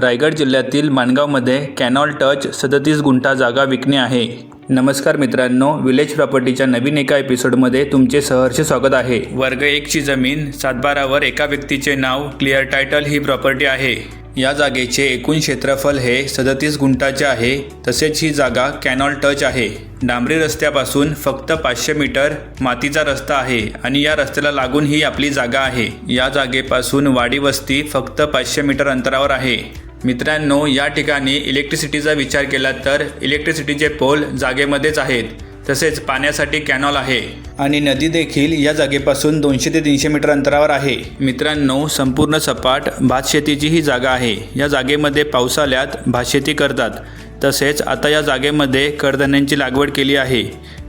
रायगड जिल्ह्यातील माणगावमध्ये canal touch सदतीस गुंठा जागा विकणे आहे. नमस्कार मित्रांनो विलेज प्रॉपर्टीच्या नवीन एका एपिसोडमध्ये तुमचे सहर्ष स्वागत आहे. वर्ग एकची जमीन सातबारावर एका व्यक्तीचे नाव क्लिअर टायटल ही प्रॉपर्टी आहे. या जागेचे एकूण क्षेत्रफळ हे सदतीस गुंठाचे आहे तसेच ही जागा कॅनॉल टच आहे. डांबरी रस्त्यापासून फक्त पाचशे मीटर मातीचा रस्ता आहे आणि या रस्त्याला लागून ही आपली जागा आहे. या जागेपासून वाडी वस्ती फक्त पाचशे मीटर अंतरावर आहे. मित्रांनो या ठिकाणी इलेक्ट्रिसिटीचा विचार केला तर इलेक्ट्रिसिटीचे पोल जागेमध्येच आहेत. तसेच पाण्यासाठी कॅनॉल आहे. आणि नदी देखील या जागेपासून दोनशे ते तीनशे मीटर अंतरावर आहे. मित्रांनो संपूर्ण सपाट भातशेतीची ही जागा आहे. या जागेमध्ये पावसाळ्यात भातशेती करतात. तसेच आता या जागेमध्ये कडधान्यांची लागवड केली आहे.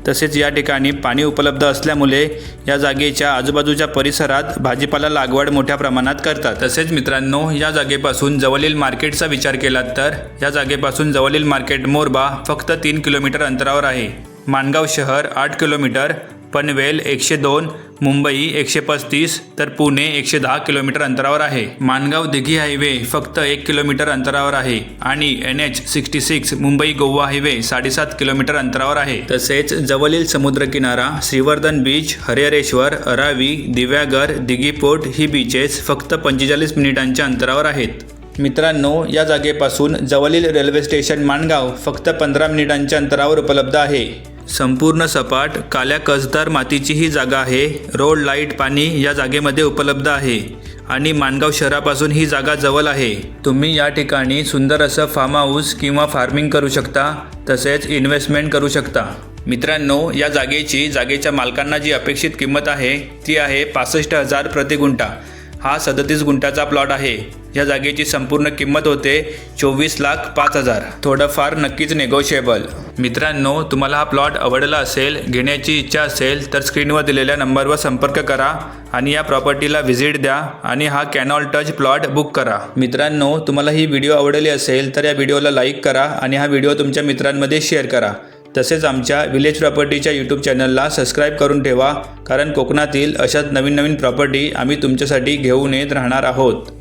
तसेच या ठिकाणी पाणी उपलब्ध असल्यामुळे या जागेच्या आजूबाजूच्या परिसरात भाजीपाला लागवड मोठ्या प्रमाणात करतात. तसेच मित्रांनो या जागेपासून जवळील मार्केटचा विचार केला तर या जागेपासून जवळील मार्केट मोरबा फक्त तीन किलोमीटर अंतरावर आहे. माणगाव शहर आठ किलोमीटर. पनवेल एकशे दोन मुंबई एकशे पस्तीस तर पुणे एकशे दहा किलोमीटर अंतरावर आहे. माणगाव दिघी हायवे फक्त एक किलोमीटर अंतरावर आहे आणि N H sixty six Mumbai Goa highway साडेसात किलोमीटर अंतरावर आहे. तसेच जवळील समुद्रकिनारा श्रीवर्धन बीच हरिहरेश्वर अरावी दिव्यागर दिघीपोर्ट ही बीचेस फक्त पंचेचाळीस मिनिटांच्या अंतरावर आहेत. मित्रांनो या जागेपासून जवळील रेल्वे स्टेशन माणगाव फक्त पंधरा मिनिटांच्या अंतरावर उपलब्ध आहे. संपूर्ण सपाट काल्या कसदार मातीची ही जागा आहे. रोड लाइट पाणी या जागेमध्ये उपलब्ध आहे आणि माणगाव शहरापासून ही जागा जवळ आहे. तुम्ही या ठिकाणी सुंदर असं फार्म हाऊस किंवा फार्मिंग करू शकता तसेच इन्व्हेस्टमेंट करू शकता. मित्रांनो या जागेची जागेच्या मालकांना जी अपेक्षित किंमत आहे ती आहे पासष्ट हजार प्रति गुंठा. हा सदतीस गुंठाचा प्लॉट आहे. या जागेची संपूर्ण किंमत होते चोवीस लाख पाच हजार. थोडंफार नक्कीच नेगोशिएबल मित्रांनो तुम्हाला हा प्लॉट आवडला असेल घेण्याची इच्छा असेल तर स्क्रीनवर दिलेल्या नंबरवर संपर्क करा आणि या प्रॉपर्टीला व्हिजिट द्या आणि हा कॅनॉल टच प्लॉट बुक करा. मित्रांनो तुम्हाला ही व्हिडिओ आवडली असेल तर या व्हिडिओला लाईक करा आणि हा व्हिडिओ तुमच्या मित्रांमध्ये शेअर करा. तसेच आमच्या विलेज प्रॉपर्टीच्या यूट्यूब चॅनलला सबस्क्राईब करून ठेवा कारण कोकणातील अशाच नवीन नवीन प्रॉपर्टी आम्ही तुमच्यासाठी घेऊन येत राहणार आहोत.